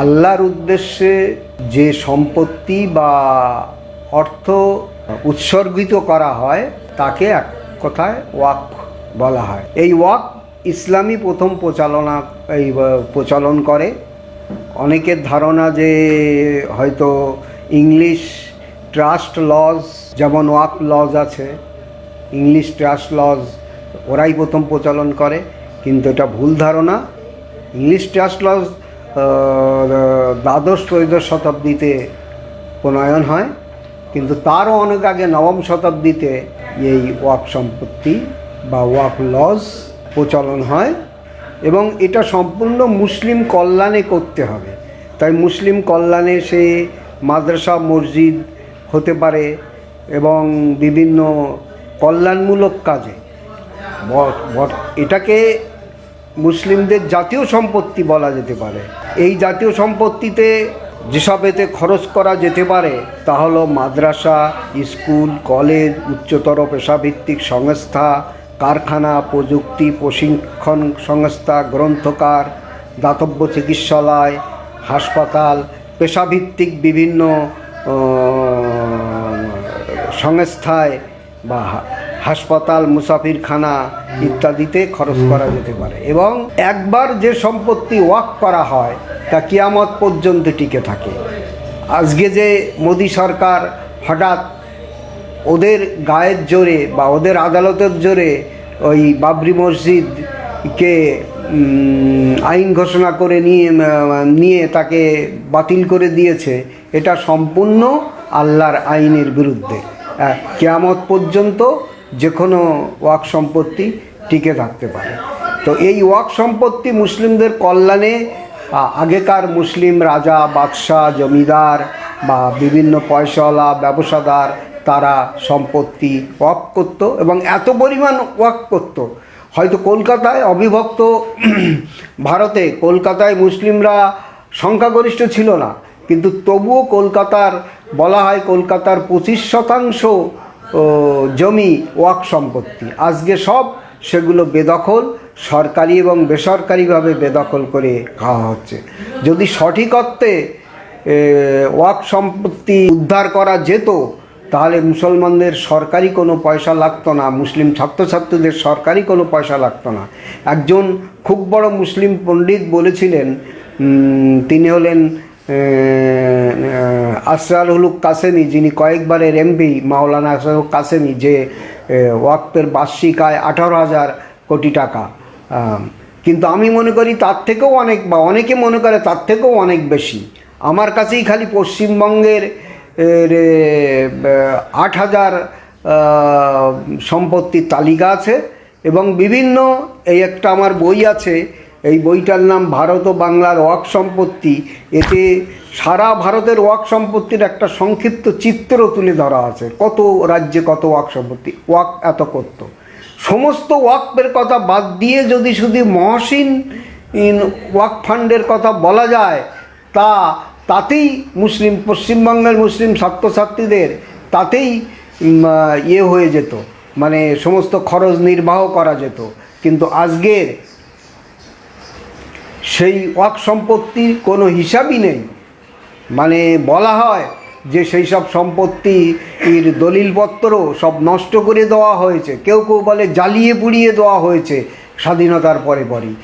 আল্লাহর উদ্দেশ্যে যে সম্পত্তি বা অর্থ উৎসর্গিত করা হয়, তাকে এক কথায় ওয়াক বলা হয়। এই ওয়াক ইসলামী প্রথম প্রচালনা, এই প্রচলন করে। অনেকের ধারণা যে হয়তো ইংলিশ ট্রাস্ট লজ, যেমন ওয়াক লজ আছে, ইংলিশ ট্রাস্ট লজ, ওরাই প্রথম প্রচলন করে, কিন্তু এটা ভুল ধারণা। ইংলিশ ট্রাস্ট লজ দ্বাদশ ত্রয়োদশ শতাব্দীতে প্রণয়ন হয়, কিন্তু তারও অনেক আগে নবম শতাব্দীতে এই ওয়াক সম্পত্তি বা ওয়াক লজ প্রচলন হয় এবং এটা সম্পূর্ণ মুসলিম কল্যাণে করতে হবে। তাই মুসলিম কল্যাণে সে মাদ্রাসা, মসজিদ হতে পারে এবং বিভিন্ন কল্যাণমূলক কাজে। এটাকে মুসলিমদের জাতীয় সম্পত্তি বলা যেতে পারে। এই জাতীয় সম্পত্তিতে যেসব এতে খরচ করা যেতে পারে, তা হলো মাদ্রাসা, স্কুল, কলেজ, উচ্চতর পেশাভিত্তিক সংস্থা, কারখানা, প্রযুক্তি, প্রশিক্ষণ সংস্থা, গ্রন্থকার, দাতব্য চিকিৎসালয়, হাসপাতাল, পেশাভিত্তিক বিভিন্ন সংস্থায় বা হাসপাতাল মুসাফিরখানা ইত্যাদিতে খরচ করা যেতে পারে। এবং একবার যে সম্পত্তি ওয়াক করা হয় তা কিয়ামত পর্যন্ত টিকে থাকে। আজকে যে মোদী সরকার হঠাৎ ওদের গায়ের জোরে বা ওদের আদালতের জোরে ওই বাবরি মসজিদকে আইন ঘোষণা করে নিয়ে নিয়ে তাকে বাতিল করে দিয়েছে এটা সম্পূর্ণ আল্লাহর আইনের বিরুদ্ধে। কেয়ামত পর্যন্ত যে কোনো ওয়াক সম্পত্তি টিকে থাকতে পারে। তো এই ওয়াক সম্পত্তি মুসলিমদের কল্যাণে আগেকার মুসলিম রাজা, বাদশাহ, জমিদার বা বিভিন্ন পয়সাওয়ালা, ব্যবসাদার তারা সম্পত্তি ওয়াক করত এবং এত পরিমাণ ওয়াক করত। হয়তো কলকাতায় অবিভক্ত ভারতে কলকাতায় মুসলিমরা সংখ্যাগরিষ্ঠ ছিল না, কিন্তু তবুও কলকাতার, বলা হয় কলকাতার পঁচিশ শতাংশ জমি ওয়াক সম্পত্তি। আজকে সব সেগুলো বেদখল, সরকারি এবং বেসরকারিভাবে বেদখল করে খাওয়া হচ্ছে। যদি সঠিক অর্থে ওয়াক সম্পত্তি উদ্ধার করা যেত, তাহলে মুসলমানদের সরকারি কোনো পয়সা লাগতো না, মুসলিম ছাত্রছাত্রীদের সরকারি কোনো পয়সা লাগতো না। একজন খুব বড় মুসলিম পণ্ডিত বলেছিলেন তিনি হলেন আসরার হলুক কাসেমি, যিনি কয়েকবারের এমপি, মাওলানা আসরার কাসেমি, যে ওয়াক্তের বার্ষিক আয় আঠারো হাজার কোটি টাকা। কিন্তু আমি মনে করি তার থেকেও অনেক বা অনেকে মনে করে তার থেকেও অনেক বেশি। আমার কাছেই খালি পশ্চিমবঙ্গের আট হাজার সম্পত্তির তালিকা আছে এবং বিভিন্ন, এই একটা আমার বই আছে এই বইটার নাম ভারত ও বাংলার ওয়াক সম্পত্তি। এতে সারা ভারতের ওয়াক সম্পত্তির একটা সংক্ষিপ্ত চিত্র তুলে ধরা আছে। কত রাজ্যে কত ওয়াক সম্পত্তি? ওয়াক এত করত সমস্ত ওয়াকফের কথা বাদ দিয়ে যদি শুধু মহসিন ওয়াক ফান্ডের কথা বলা যায়, তা তাতেই মুসলিম, পশ্চিমবঙ্গের মুসলিম ছাত্রছাত্রীদের তাতেই ইয়ে হয়ে যেত। মানে সমস্ত খরচ নির্বাহ করা যেত। কিন্তু আজকের সেই ওয়াক সম্পত্তির কোনো হিসাবই নেই। মানে বলা হয় যে সেই সব সম্পত্তির দলিলপত্র সব নষ্ট করে দেওয়া হয়েছে। কেউ কেউ বলে জ্বালিয়ে পুড়িয়ে দেওয়া হয়েছে স্বাধীনতার পরে পরই।